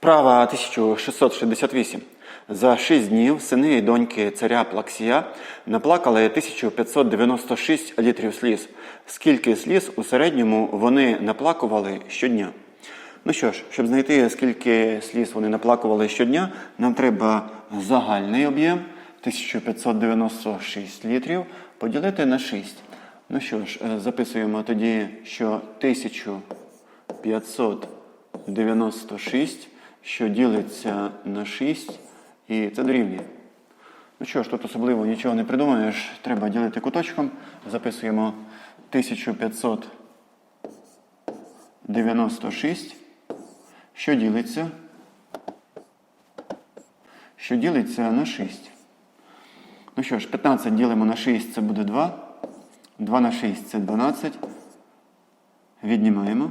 Вправа 1668. За шість днів сини і доньки царя Плаксія наплакали 1596 літрів сліз. Скільки сліз у середньому вони наплакували щодня? Ну що ж, щоб знайти, скільки сліз вони наплакували щодня, нам треба загальний об'єм 1596 літрів поділити на 6. Ну що ж, е, записуємо тоді, що 1596, що ділиться на 6, і це дорівнює. Ну що ж, тут особливо нічого не придумаєш, треба ділити куточком. Записуємо 1596, що ділиться, що ділиться на 6. Ну що ж, 15 ділимо на 6, це буде 2. 2 на 6 це 12. Віднімаємо.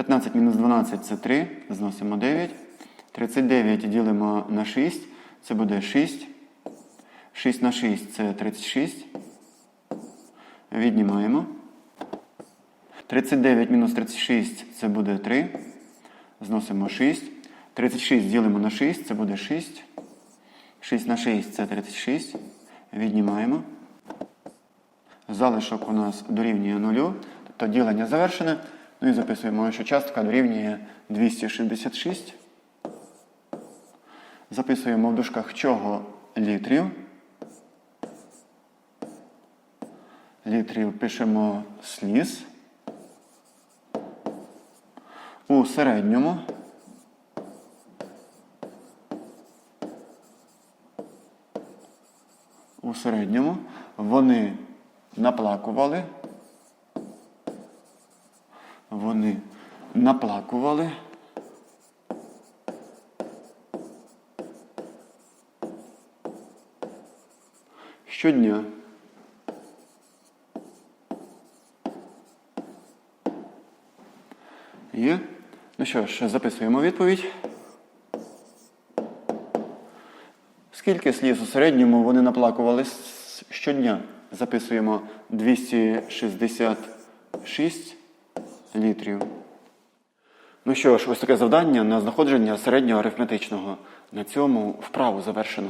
15 мінус 12 це 3. Зносимо 9. 39 ділимо на 6. Це буде 6. 6 на 6 це 36. Віднімаємо. 39 мінус 36 це буде 3. Зносимо 6. 36 ділимо на 6, це буде 6. 6 на 6 це 36. Віднімаємо. Залишок у нас дорівнює 0, тобто ділення завершене. Ну і записуємо, що частка дорівнює 266. Записуємо в дужках чого літрів. Літрів пишемо сліз. У середньому. У середньому вони наплакували. Вони наплакували. Щодня. Є. Ну що ж, записуємо відповідь. Скільки сліз у середньому вони наплакували щодня? Записуємо 266 літрів. Ну що ж, ось таке завдання на знаходження середнього арифметичного. На цьому вправу завершено.